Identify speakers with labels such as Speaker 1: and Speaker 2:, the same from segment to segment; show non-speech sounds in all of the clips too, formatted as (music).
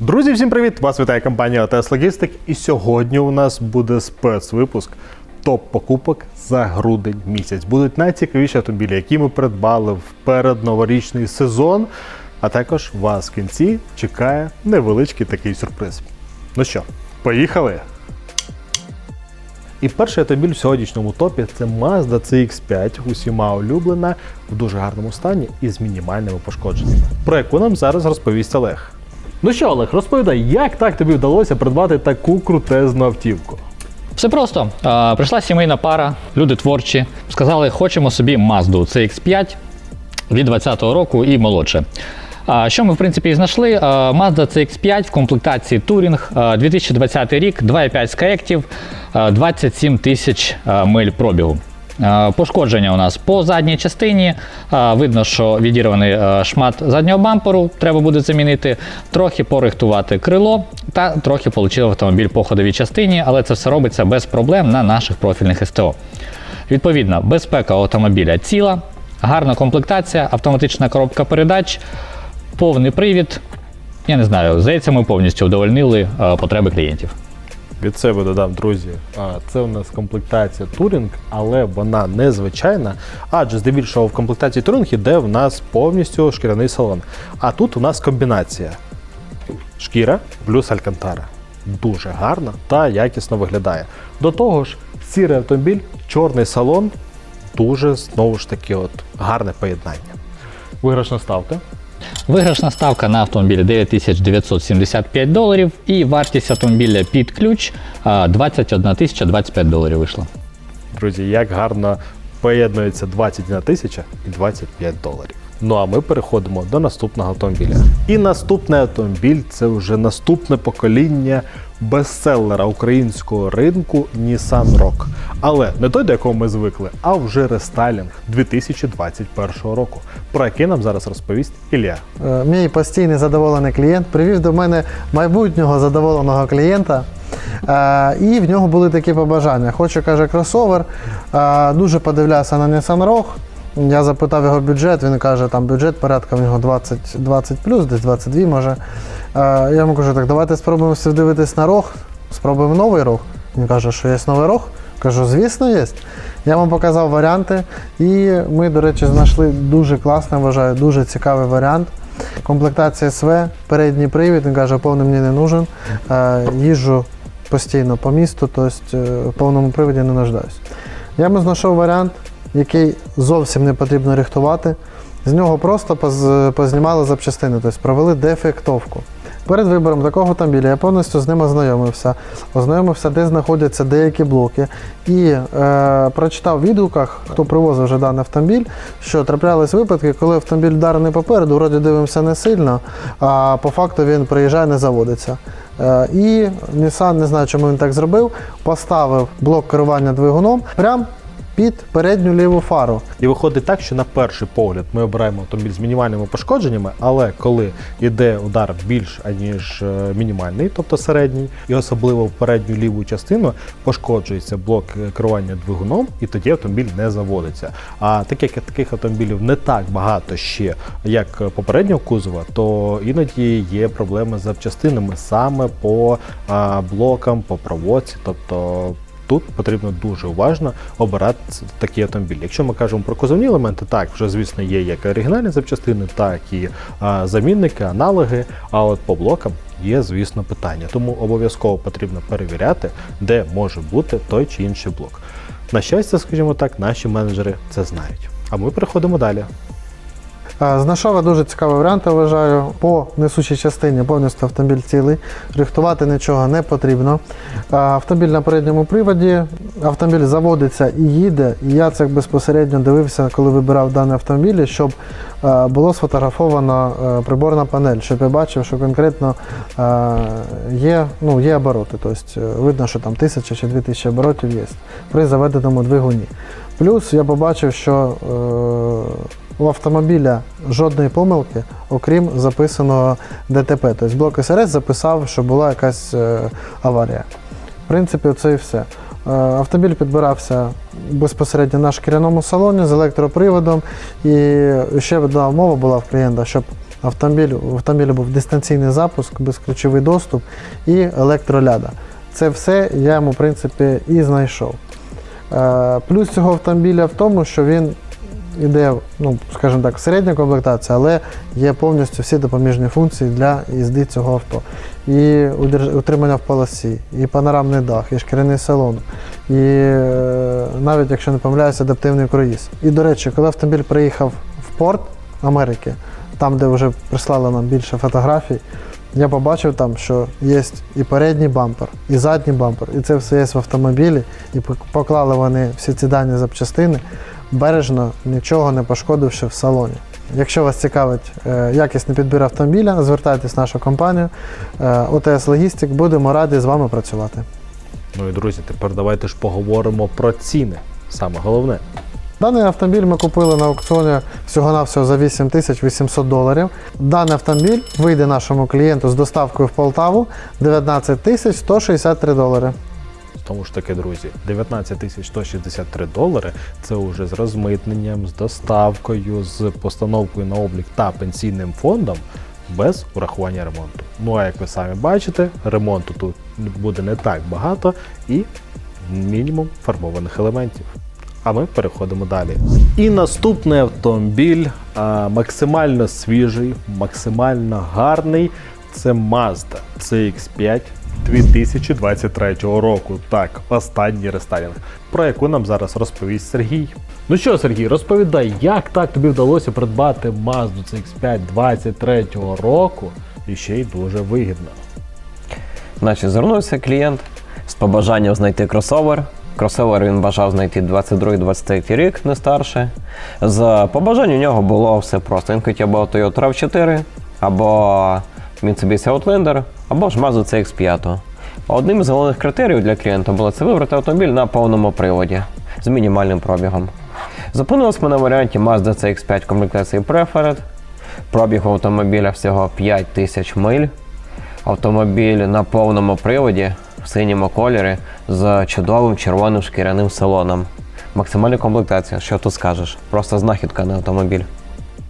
Speaker 1: Друзі, всім привіт! Вас вітає компанія АТС Логістик. І сьогодні у нас буде спецвипуск топ покупок за грудень місяць. Будуть найцікавіші автомобілі, які ми придбали в передноворічний сезон. А також вас в кінці чекає невеличкий такий сюрприз. Ну що, поїхали? І перший автомобіль в сьогоднішньому топі це Mazda CX5, усіма улюблена, в дуже гарному стані і з мінімальними пошкодженнями, про яку нам зараз розповість Олег. Ну що, Олег, розповідай, як так тобі вдалося придбати таку крутезну автівку?
Speaker 2: Все просто. Е, прийшла сімейна пара, люди творчі. Сказали, хочемо собі Mazda CX5 від 20-го року і молодше. А що ми, в принципі, і знайшли? Е, Mazda CX5 в комплектації Touring, е, 2020 рік, 2,5 з коректів, е, 27 тисяч миль пробігу. Пошкодження у нас по задній частині. Видно, що відірваний шмат заднього бамперу треба буде замінити, трохи порихтувати крило та трохи отримав автомобіль по ходовій частині, але це все робиться без проблем на наших профільних СТО. Відповідно, безпека автомобіля ціла, гарна комплектація, автоматична коробка передач, повний привід. Я не знаю, здається, ми повністю вдовольнили потреби клієнтів.
Speaker 1: Від себе додам, друзі. Це у нас комплектація Touring, але вона незвичайна. Адже здебільшого в комплектації Touring іде в нас повністю шкіряний салон. А тут у нас комбінація шкіра плюс алькантара. Дуже гарна та якісно виглядає. До того ж, сірий автомобіль, чорний салон, дуже знову ж таки от гарне поєднання. Виграшна ставка.
Speaker 2: Виграшна ставка на автомобілі 9975 доларів і вартість автомобіля під ключ 21 тисяча 25 доларів вийшла.
Speaker 1: Друзі, як гарно поєднується 21 тисяча і 25 доларів. Ну а ми переходимо до наступного автомобіля. І наступний автомобіль це вже наступне покоління бестселера українського ринку Nissan Rock. Але не той, до якого ми звикли, а вже рестайлінг 2021 року, про який нам зараз розповість Ілля.
Speaker 3: Е, Мій постійний задоволений клієнт привів до мене майбутнього задоволеного клієнта. Е, і в нього були такі побажання. Хочу, каже, кросовер. Е, дуже подивлявся на Nissan Rogue. Я запитав його бюджет, він каже, там бюджет порядка в нього 20, 20 плюс, десь 22 може. Е, я йому кажу, так давайте спробуємо дивитись на рог, спробуємо новий рог. Він каже, що є новий рог. Кажу, звісно, є. Я вам показав варіанти, і ми, до речі, знайшли дуже класний, вважаю, дуже цікавий варіант. Комплектація СВ, передній привід, він каже, повний мені не нужен. Е, їжджу постійно по місту, тобто е, в повному приводі не нуждаюсь. Я йому знайшов варіант, який зовсім не потрібно рихтувати. З нього просто познімали запчастини, тобто провели дефектовку. Перед вибором такого автомобіля я повністю з ним ознайомився, ознайомився, де знаходяться деякі блоки, і е, прочитав в відгуках, хто привозив вже даний автомобіль, що траплялись випадки, коли автомобіль вдарений попереду, вроді дивимося не сильно, а по факту він приїжджає, не заводиться. Е, і Nissan, не знаю, чому він так зробив, поставив блок керування двигуном прямо під передню ліву фару.
Speaker 1: І виходить так, що на перший погляд ми обираємо автомобіль з мінімальними пошкодженнями, але коли йде удар більш аніж е, мінімальний, тобто середній, і особливо в передню ліву частину пошкоджується блок е, керування двигуном, і тоді автомобіль не заводиться. А так як таких автомобілів не так багато ще, як попереднього кузова, то іноді є проблеми з запчастинами саме по блокам, по проводці, тобто. Тут потрібно дуже уважно обирати такі автомобілі. Якщо ми кажемо про кузовні елементи, так вже звісно є як оригінальні запчастини, так і а, замінники, аналоги. А от по блокам є, звісно, питання. Тому обов'язково потрібно перевіряти, де може бути той чи інший блок. На щастя, скажімо так, наші менеджери це знають. А ми переходимо далі.
Speaker 3: Знайшов дуже цікавий варіант, вважаю. По несучій частині повністю автомобіль цілий. Рихтувати нічого не потрібно. Автомобіль на передньому приводі, автомобіль заводиться і їде. І я це безпосередньо дивився, коли вибирав даний автомобіль, щоб було сфотографовано е, приборна панель, щоб я бачив, що конкретно є, ну, є обороти. Тобто е, видно, що там тисяча чи дві тисячі оборотів є при заведеному двигуні. Плюс я побачив, що е, у автомобіля жодної помилки, окрім записаного ДТП. Тобто блок СРС записав, що була якась е, аварія. В принципі, це і все. Е, Автомобіль підбирався безпосередньо на шкіряному салоні з електроприводом. І ще одна умова була в клієнта, щоб Автомобіль, у автомобіля був дистанційний запуск, безключовий доступ і електроляда. Це все я йому, в принципі, і знайшов. Е, Плюс цього автомобіля в тому, що він іде, ну, скажімо так, середня комплектація, але є повністю всі допоміжні функції для їзди цього авто. І утримання в полосі, і панорамний дах, і шкіряний салон, і е, навіть, якщо не помиляюся, адаптивний круїз. І, до речі, коли автомобіль приїхав в порт Америки, там, де вже прислали нам більше фотографій, я побачив там, що є і передній бампер, і задній бампер, і це все є в автомобілі, і поклали вони всі ці дані запчастини бережно, нічого не пошкодивши в салоні. Якщо вас цікавить е, якісний підбір автомобіля, звертайтесь в нашу компанію е, ОТС Логістик, будемо раді з вами працювати.
Speaker 1: Ну і друзі, тепер давайте ж поговоримо про ціни. Саме головне.
Speaker 3: Даний автомобіль ми купили на аукціоні всього-навсього за 8800 доларів. Даний автомобіль вийде нашому клієнту з доставкою в Полтаву 19 тисяч 163 долари.
Speaker 1: Тому ж таки, друзі, 19 тисяч 163 долари це вже з розмитненням, з доставкою, з постановкою на облік та пенсійним фондом без урахування ремонту. Ну а як ви самі бачите, ремонту тут буде не так багато і мінімум фарбованих елементів. А ми переходимо далі. І наступний автомобіль а, максимально свіжий, максимально гарний. Це Mazda CX5 2023 року. Так, останній рестайлінг, про яку нам зараз розповість Сергій. Ну що, Сергій, розповідай, як так тобі вдалося придбати Mazda CX5 23 року і ще й дуже вигідно.
Speaker 4: Значить, звернувся клієнт з побажанням знайти кросовер. Кросовер він бажав знайти 22-23 рік, не старше. З побажань у нього було все просто. Він хотів або Toyota RAV4, або Mitsubishi Outlander, або ж Mazda CX5. Одним з головних критеріїв для клієнта було це вибрати автомобіль на повному приводі з мінімальним пробігом. Зупинились ми на варіанті Mazda CX5 комплектації Preferred. Пробіг автомобіля всього 5 тисяч миль. Автомобіль на повному приводі в синьому кольорі з чудовим червоним шкіряним салоном. Максимальна комплектація, що тут скажеш? Просто знахідка на автомобіль.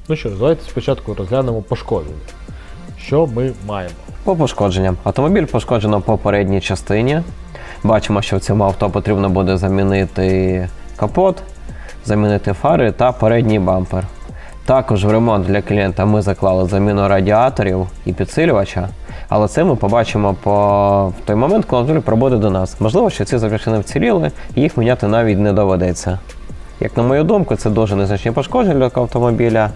Speaker 1: Ну що, давайте спочатку розглянемо пошкодження. Що ми маємо?
Speaker 4: По пошкодженням. Автомобіль пошкоджено по передній частині. Бачимо, що в цьому авто потрібно буде замінити капот, замінити фари та передній бампер. Також в ремонт для клієнта ми заклали заміну радіаторів і підсилювача, але це ми побачимо по в той момент, коли автомобіль пробуде до нас. Можливо, що ці запчастини вціліли, і їх міняти навіть не доведеться. Як на мою думку, це дуже незначні пошкодження для автомобіля,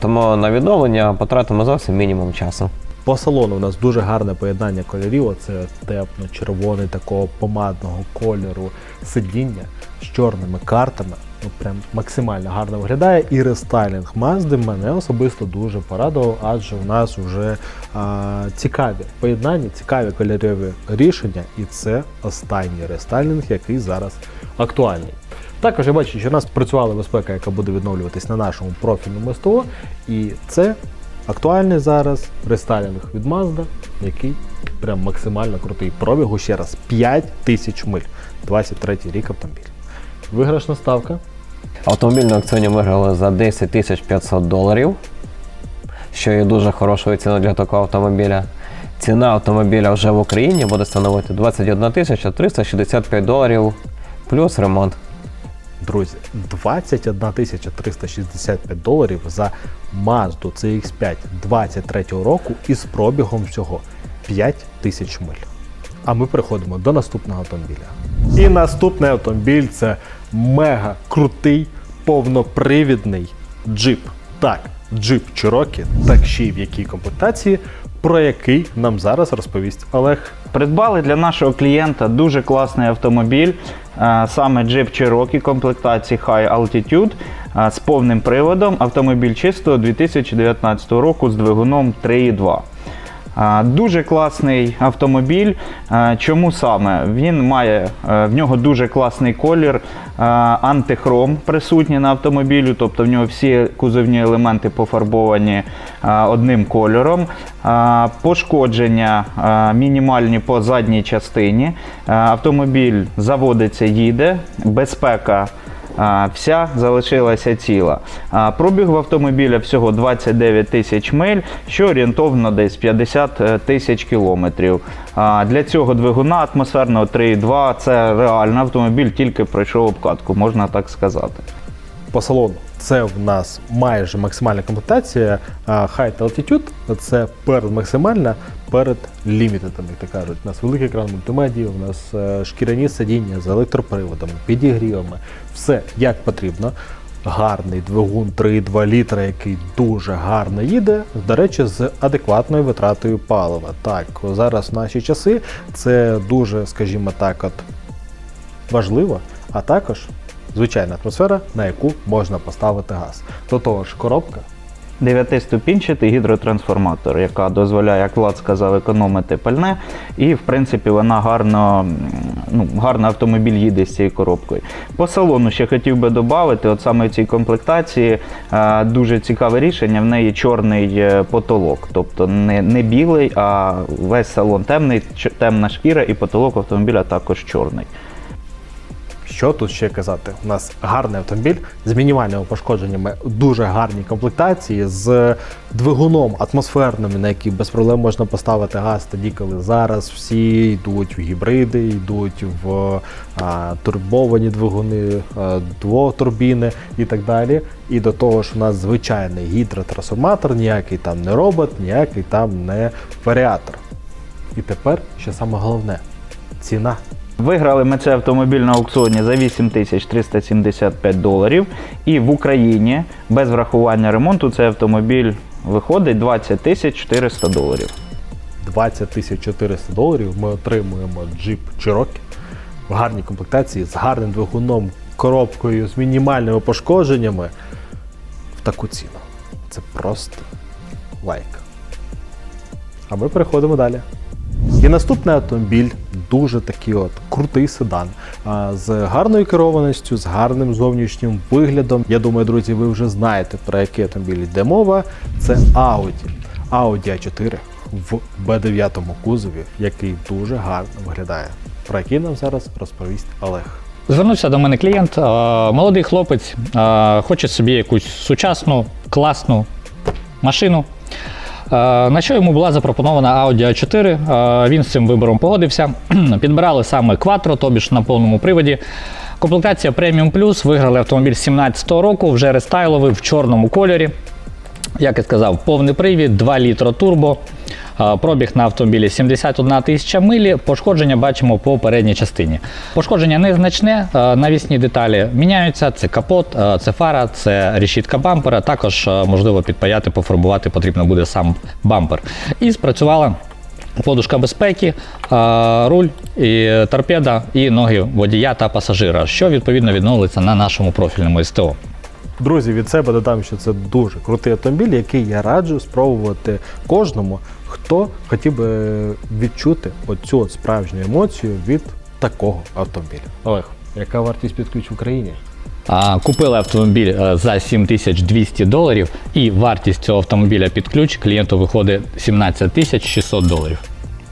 Speaker 4: тому на відновлення потратимо зовсім мінімум часу.
Speaker 1: По салону у нас дуже гарне поєднання кольорів. Оце темно-червоний такого помадного кольору сидіння з чорними картами. Ну, прям максимально гарно виглядає. І рестайлінг Мазди мене особисто дуже порадував, адже в нас вже а, цікаві поєднання, цікаві кольорові рішення, і це останній рестайлінг, який зараз актуальний. Також я бачу, що у нас працювала безпека, яка буде відновлюватись на нашому профільному СТО, і це актуальний зараз рестайлінг від Mazda, який прям максимально крутий. Пробігу ще раз 5 тисяч миль. 23 рік автомобіль. Виграшна ставка.
Speaker 4: Автомобіль на аукціоні виграли за 10 тисяч 500 доларів, що є дуже хорошою ціною для такого автомобіля. Ціна автомобіля вже в Україні буде становити 21 тисяча 365 доларів плюс ремонт.
Speaker 1: Друзі, 21 365 доларів за Mazda CX5 23 року із пробігом всього 5 тисяч миль. А ми переходимо до наступного автомобіля. І наступний автомобіль це мега крутий повнопривідний джип. Так, джип Cherokee, так ще й в якій комплектації, про який нам зараз розповість Олег.
Speaker 5: Придбали для нашого клієнта дуже класний автомобіль, е, саме Jeep Cherokee комплектації High Altitude е, з повним приводом. Автомобіль чистого 2019 року з двигуном 3.2. Дуже класний автомобіль. Чому саме? Він має е, в нього дуже класний колір, е, антихром присутній на автомобілю, тобто в нього всі кузовні елементи пофарбовані е, одним кольором. Пошкодження мінімальні по задній частині. Автомобіль заводиться, їде, безпека вся залишилася ціла. Пробіг в автомобіля всього 29 тисяч миль, що орієнтовно десь 50 е, тисяч кілометрів. Для цього двигуна атмосферного 3.2 це реально автомобіль тільки пройшов обкатку, можна так сказати.
Speaker 1: По салону це в нас майже максимальна комплектація. а Height Altitude це перед максимальна перед лімітедом, як то кажуть. У нас великий екран мультимедії, у нас е, шкіряні сидіння з електроприводами, підігрівами, все як потрібно. Гарний двигун 3,2 літра, який дуже гарно їде. До речі, з адекватною витратою палива. Так, зараз в наші часи це дуже, скажімо так, от важливо, а також звичайна атмосфера, на яку можна поставити газ. До того ж, коробка
Speaker 5: Дев'ятиступінчатий гідротрансформатор, яка дозволяє, як Влад сказав, економити пальне. І, в принципі, вона гарно, ну, гарно автомобіль їде з цією коробкою. По салону ще хотів би додати, от саме в цій комплектації е, дуже цікаве рішення. В неї чорний е, потолок, тобто не, не білий, а весь салон темний, темна шкіра, і потолок автомобіля також чорний.
Speaker 1: Що тут ще казати? У нас гарний автомобіль з мінімальними пошкодженнями, дуже гарні комплектації, з двигуном атмосферним, на який без проблем можна поставити газ, тоді коли зараз всі йдуть в гібриди, йдуть в а, турбовані двигуни, а, двотурбіни і так далі. І до того ж, у нас звичайний гідротрансформатор, ніякий там не робот, ніякий там не варіатор. І тепер ще саме головне ціна.
Speaker 5: Виграли ми цей автомобіль на аукціоні за 8375 доларів. І в Україні без врахування ремонту цей автомобіль виходить 20 400 доларів.
Speaker 1: 20 400 доларів ми отримуємо джип Cherokee в гарній комплектації з гарним двигуном, коробкою, з мінімальними пошкодженнями в таку ціну. Це просто лайк. А ми переходимо далі. І наступний автомобіль дуже такий от крутий седан з гарною керованістю, з гарним зовнішнім виглядом. Я думаю, друзі, ви вже знаєте про який автомобіль йде мова. Це Audi. Audi A4 в B9 кузові, який дуже гарно виглядає. Про який нам зараз розповість Олег.
Speaker 2: Звернувся до мене клієнт, молодий хлопець, хоче собі якусь сучасну, класну машину. Е, На що йому була запропонована Audi A4. Е, Він з цим вибором погодився. (clears throat) Підбирали саме Quattro, тобі ж на повному приводі. Комплектація Premium Plus. Виграли автомобіль 17-го року, вже рестайловий в чорному кольорі. Як і сказав, повний привід, 2 літра турбо. Е, Пробіг на автомобілі 71 тисяча милі. Пошкодження бачимо по передній частині. Пошкодження незначне, е, навісні деталі міняються. Це капот, е, це фара, це решітка бампера. Також можливо підпаяти, пофарбувати потрібно буде сам бампер. І спрацювала. Подушка безпеки, руль, і торпеда, і ноги водія та пасажира, що відповідно відновиться на нашому профільному СТО.
Speaker 1: Друзі, від себе додам, що це дуже крутий автомобіль, який я раджу спробувати кожному, хто хотів би відчути оцю от справжню емоцію від такого автомобіля. Олег, яка вартість під ключ в Україні?
Speaker 2: А, Купили автомобіль е, за 7200 доларів, і вартість цього автомобіля під ключ клієнту виходить 17 600 доларів.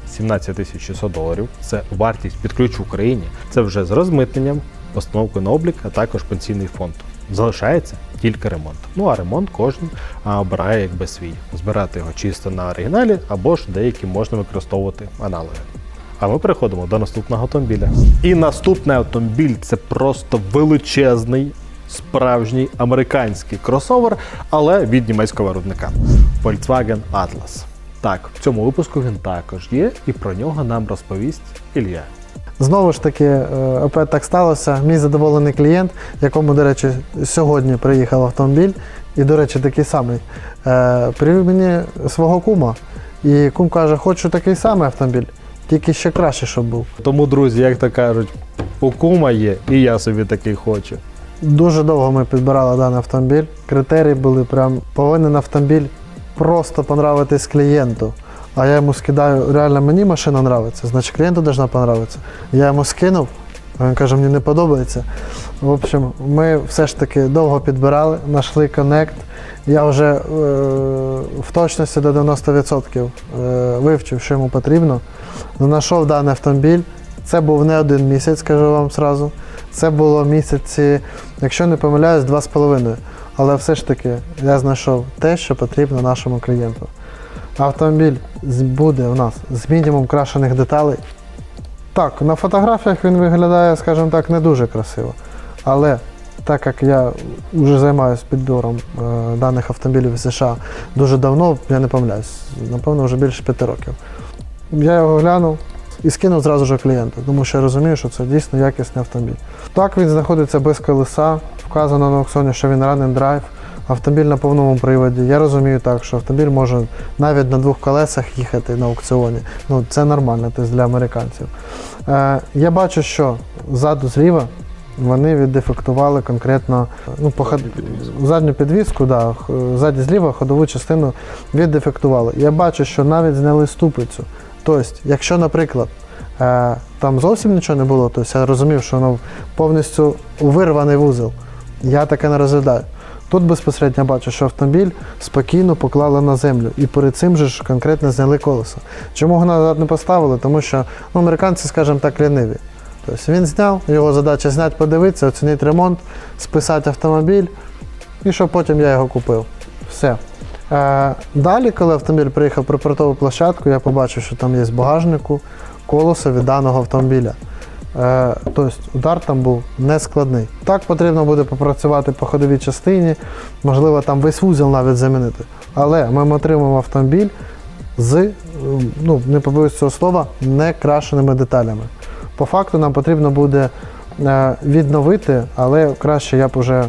Speaker 1: 17 тисяч 600 доларів. Це вартість під ключ в Україні. Це вже з розмитненням, постановкою на облік, а також пенсійний фонд. Залишається тільки ремонт. Ну а ремонт кожен обирає якби свій. Збирати його чисто на оригіналі або ж деякі можна використовувати аналоги. А ми переходимо до наступного автомобіля. І наступний автомобіль це просто величезний, справжній американський кросовер, але від німецького виробника Volkswagen Atlas. Так, в цьому випуску він також є, і про нього нам розповість Ілля.
Speaker 3: Знову ж таки, е, опять так сталося. Мій задоволений клієнт, якому, до речі, сьогодні приїхав автомобіль, і, до речі, такий самий, е, привів мені свого кума. І кум каже, хочу такий самий автомобіль, тільки ще краще, щоб був.
Speaker 1: Тому, друзі, як то кажуть, у кума є, і я собі такий хочу.
Speaker 3: Дуже довго ми підбирали даний автомобіль. Критерії були прям повинен автомобіль просто понравитись клієнту. А я йому скидаю, реально мені машина подобається, значить клієнту повинна подобатися. Я йому скинув, а він каже, мені не подобається. В общем, ми все ж таки довго підбирали, знайшли коннект. Я вже е, в точності до 90% е, вивчив, що йому потрібно. Знайшов даний автомобіль. Це був не один місяць, скажу вам сразу. Це було місяці, якщо не помиляюсь, два з половиною. Але все ж таки я знайшов те, що потрібно нашому клієнту. Автомобіль буде у нас з мінімум крашених деталей. Так, на фотографіях він виглядає, скажімо так, не дуже красиво. Але так як я вже займаюся підбором е, даних автомобілів США дуже давно, я не помиляюсь, напевно, вже більше п'яти років. Я його глянув і скинув зразу ж клієнту, тому що я розумію, що це дійсно якісний автомобіль. Так, він знаходиться без колеса, вказано на аукціоні, що він and drive, автомобіль на повному приводі. Я розумію так, що автомобіль може навіть на двох колесах їхати на аукціоні. Ну, це нормально, тобто для американців. Е, я бачу, що ззаду зліва вони віддефектували конкретно ну, по ход... задню підвіску, да, ззаді зліва ходову частину віддефектували. Я бачу, що навіть зняли ступицю. Тобто, якщо, наприклад, е, там зовсім нічого не було, тобто я розумів, що воно повністю вирваний вузол, я таке не розглядаю. Тут безпосередньо бачу, що автомобіль спокійно поклали на землю і перед цим же ж конкретно зняли колесо. Чому його назад не поставили? Тому що ну, американці, скажімо так, ліниві. Тобто він зняв, його задача зняти, подивитися, оцінити ремонт, списати автомобіль, і щоб потім я його купив. Все. Е, далі, коли автомобіль приїхав при портову площадку, я побачив, що там є багажнику колесо від даного автомобіля. Е, тобто удар там був нескладний. Так потрібно буде попрацювати по ходовій частині, можливо, там весь вузол навіть замінити. Але ми отримуємо автомобіль з, е, ну, не побоюсь цього слова, не крашеними деталями. По факту нам потрібно буде е, відновити, але краще я б уже,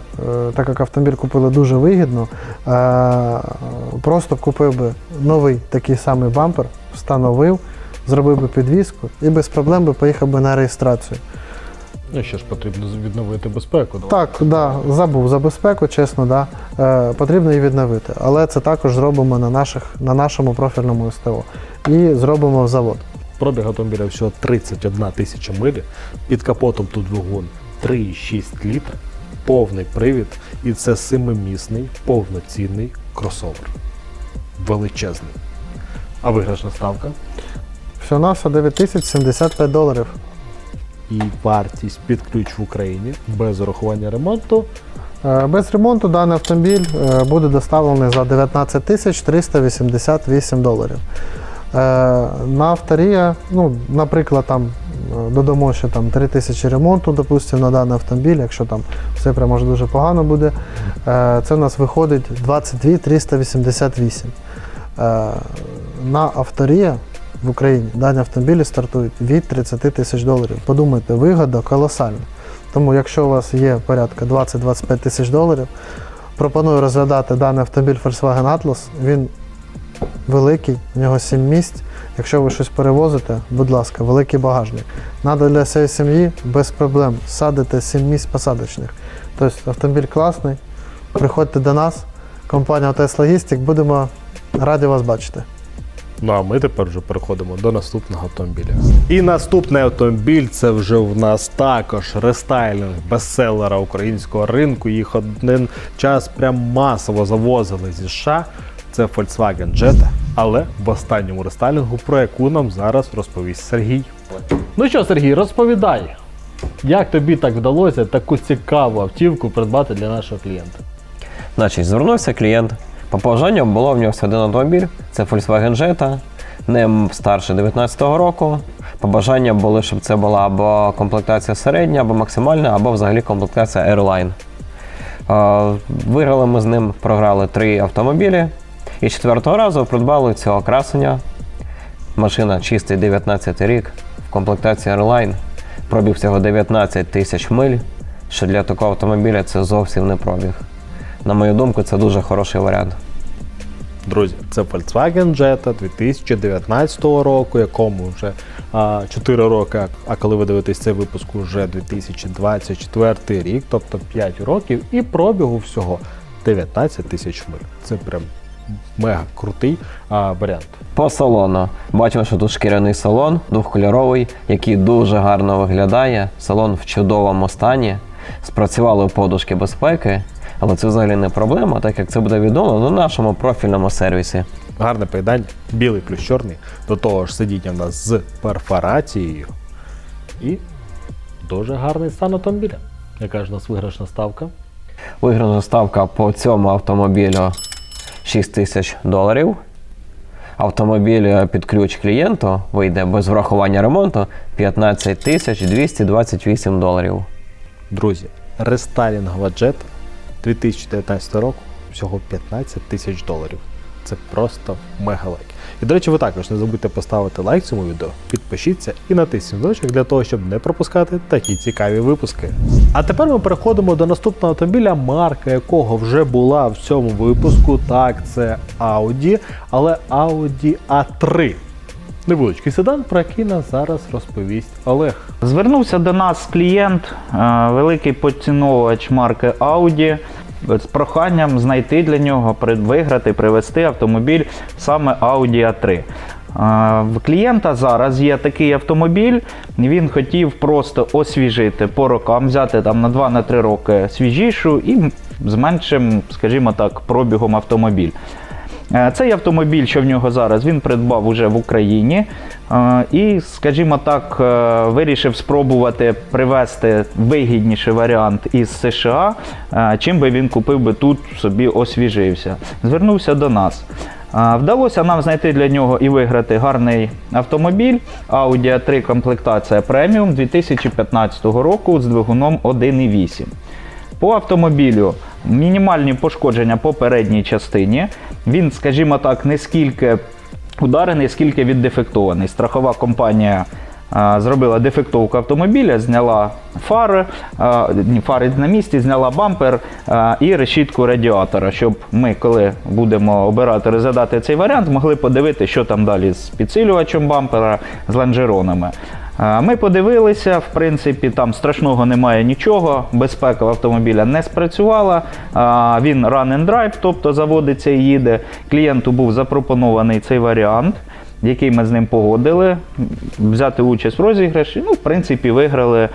Speaker 3: так як автомобіль купили дуже вигідно, просто купив би новий такий самий бампер, встановив, зробив би підвіску і без проблем би поїхав би на реєстрацію.
Speaker 1: Ну, ще ж потрібно відновити безпеку.
Speaker 3: Так, да, забув за безпеку, чесно, да. Е, потрібно її відновити. Але це також зробимо на, наших, на нашому профільному СТО. І зробимо в завод.
Speaker 1: Пробіг автомобіля всього 31 тисяча милі. Під капотом тут двигун 3,6 літра, повний привід, і це семимісний повноцінний кросовер. Величезний. А виграшна ставка
Speaker 3: Все 9075 доларів.
Speaker 1: і вартість під ключ в Україні без урахування ремонту
Speaker 3: Е, Без ремонту даний автомобіль е, буде доставлений за 19 388 доларів. Е, На авторія, ну, наприклад, там додамо ще там 3 тисячі ремонту, допустимо, на даний автомобіль, якщо там все прямо може дуже погано буде. Це у нас виходить 22 388. Е, На авторія в Україні дані автомобілі стартують від 30 тисяч доларів. Подумайте, вигода колосальна. Тому, якщо у вас є порядка 20-25 тисяч доларів, пропоную розглядати даний автомобіль Volkswagen Atlas. Він великий, в нього 7 місць. Якщо ви щось перевозите, будь ласка, великий багажник. Надо для всієї сім'ї без проблем садити 7 місць посадочних. Тобто автомобіль класний. Приходьте до нас, компанія ОТС Логістик, будемо раді вас бачити.
Speaker 1: Ну а ми тепер вже переходимо до наступного автомобіля. І наступний автомобіль це вже в нас також рестайлінг бестселера українського ринку. Їх один час прям масово завозили зі США. Це Volkswagen Jetta, але в останньому рестайлінгу, про яку нам зараз розповість Сергій. Ну що, Сергій, розповідай, як тобі так вдалося таку цікаву автівку придбати для нашого клієнта?
Speaker 4: Значить, звернувся клієнт. По побажанням було в нього все один автомобіль. Це Volkswagen Jetta, не м- старше 19-го року. Побажання були, щоб це була або комплектація середня, або максимальна, або взагалі комплектація Airline. Е, Виграли ми з ним, програли три автомобілі. І четвертого разу придбали цього красення. Машина чистий 19 рік, в комплектації Airline. Пробіг всього 19 тисяч миль, що для такого автомобіля це зовсім не пробіг. На мою думку, це дуже хороший варіант.
Speaker 1: Друзі, це Volkswagen Jetta 2019 року, якому вже а, 4 роки. А коли ви дивитесь цей випуск, вже 2024 рік, тобто 5 років, і пробігу всього 19 тисяч миль. Це прям мега крутий а, варіант.
Speaker 4: По салону. Бачимо, що тут шкіряний салон, двохкольоровий, який дуже гарно виглядає. Салон в чудовому стані. Спрацювали подушки безпеки, але це взагалі не проблема, так як це буде відомо на нашому профільному сервісі.
Speaker 1: Гарне поєднання, білий плюс чорний. До того ж сидіння в нас з перфорацією. І дуже гарний стан автомобіля. Яка ж у нас виграшна ставка?
Speaker 4: Виграна ставка по цьому автомобілю 6 тисяч доларів. Автомобіль під ключ клієнту вийде без врахування ремонту 15 тисяч 228 доларів.
Speaker 1: Друзі, рестайлінгова джета 2019 року всього 15 тисяч доларів. Це просто мега лайк. І, до речі, ви також не забудьте поставити лайк цьому відео, підпишіться і натисніть дзвіночок для того, щоб не пропускати такі цікаві випуски. А тепер ми переходимо до наступного автомобіля, марка якого вже була в цьому випуску. Так, це Audi, але Audi A3. Невеличкий седан, про який нас зараз розповість Олег.
Speaker 5: Звернувся до нас клієнт, е, великий поціновувач марки Audi, з проханням знайти для нього, виграти, привезти автомобіль саме Audi A3. Е, В клієнта зараз є такий автомобіль. Він хотів просто освіжити по рокам, взяти там на 2-3 роки свіжішу і з меншим, скажімо так, пробігом автомобіль. Е, Цей автомобіль, що в нього зараз, він придбав уже в Україні е, і, скажімо так, е, вирішив спробувати привезти вигідніший варіант із США, чим би він купив би тут собі освіжився. Звернувся до нас. Вдалося нам знайти для нього і виграти гарний автомобіль Audi A3 комплектація преміум 2015 року з двигуном 1.8. По автомобілю мінімальні пошкодження по передній частині. Він, скажімо так, не скільки ударений, скільки віддефектований. Страхова компанія а, зробила дефектовку автомобіля, зняла фари, а, фари на місці, зняла бампер а, і решітку радіатора, щоб ми, коли будемо обирати розглядати цей варіант, могли подивити, що там далі з підсилювачем бампера, з лонжеронами. Ми подивилися, в принципі, там страшного немає нічого. Безпека автомобіля не спрацювала. Він run and drive, тобто заводиться і їде. Клієнту був запропонований цей варіант, який ми з ним погодили. Взяти участь в розіграші. Ну, в принципі, виграли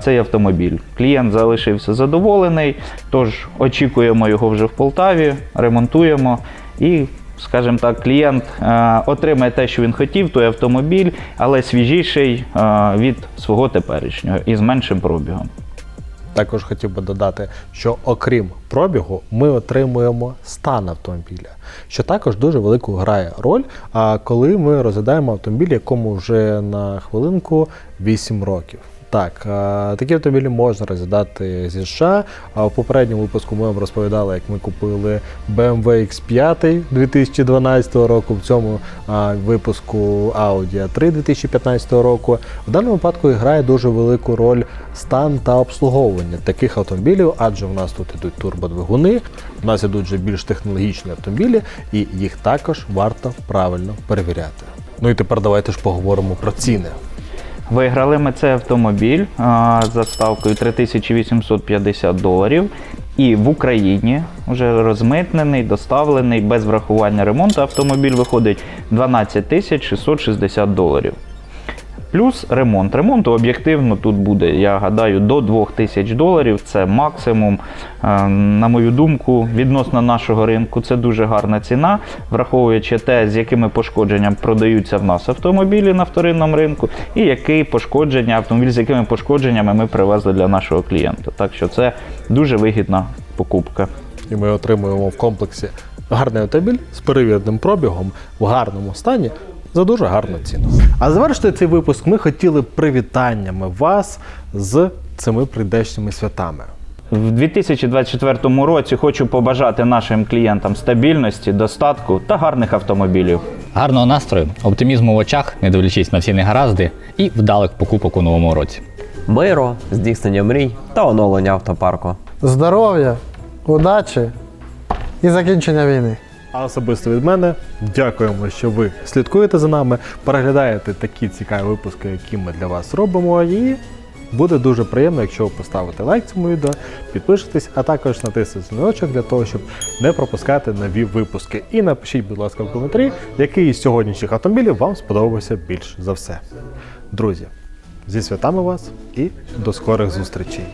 Speaker 5: цей автомобіль. Клієнт залишився задоволений, тож очікуємо його вже в Полтаві, ремонтуємо і скажімо так, клієнт е, отримає те, що він хотів, той автомобіль, але свіжіший е, від свого теперішнього і з меншим пробігом.
Speaker 1: Також хотів би додати, що окрім пробігу, ми отримуємо стан автомобіля, що також дуже велику грає роль. Коли ми розглядаємо автомобіль, якому вже на хвилинку 8 років. Так, е, такі автомобілі можна розглядати зі США. А в попередньому випуску ми вам розповідали, як ми купили BMW X5 2012 року. В цьому випуску Audi A3 2015 року. В даному випадку грає дуже велику роль стан та обслуговування таких автомобілів, адже в нас тут ідуть турбодвигуни, в нас ідуть вже більш технологічні автомобілі, і їх також варто правильно перевіряти. Ну і тепер давайте ж поговоримо про ціни.
Speaker 5: Виграли ми цей автомобіль а, за ставкою 3850 доларів. І в Україні вже розмитнений, доставлений без врахування ремонту. Автомобіль виходить 12 660 доларів. Плюс ремонт. Ремонту об'єктивно тут буде, я гадаю, до 2000 доларів. Це максимум. Е, На мою думку, відносно нашого ринку, це дуже гарна ціна, враховуючи те, з якими пошкодженнями продаються в нас автомобілі на вторинному ринку, і які пошкодження, автомобіль, з якими пошкодженнями ми привезли для нашого клієнта. Так що це дуже вигідна покупка.
Speaker 1: І ми отримуємо в комплексі гарний автомобіль з перевіреним пробігом в гарному стані за дуже гарну ціну. А завершити цей випуск ми хотіли привітаннями вас з цими прийдешніми святами.
Speaker 5: В 2024 році хочу побажати нашим клієнтам стабільності, достатку та гарних автомобілів.
Speaker 2: Гарного настрою, оптимізму в очах, не дивлячись на всі негаразди, і вдалих покупок у новому році.
Speaker 4: Миру, здійснення мрій та оновлення автопарку.
Speaker 3: Здоров'я, удачі і закінчення війни.
Speaker 1: А особисто від мене дякуємо, що ви слідкуєте за нами, переглядаєте такі цікаві випуски, які ми для вас робимо. І буде дуже приємно, якщо ви поставите лайк цьому відео, підпишетесь, а також натиснете дзвіночок для того, щоб не пропускати нові випуски. І напишіть, будь ласка, в коментарі, який із сьогоднішніх автомобілів вам сподобався більш за все. Друзі, зі святами вас і до скорих зустрічей!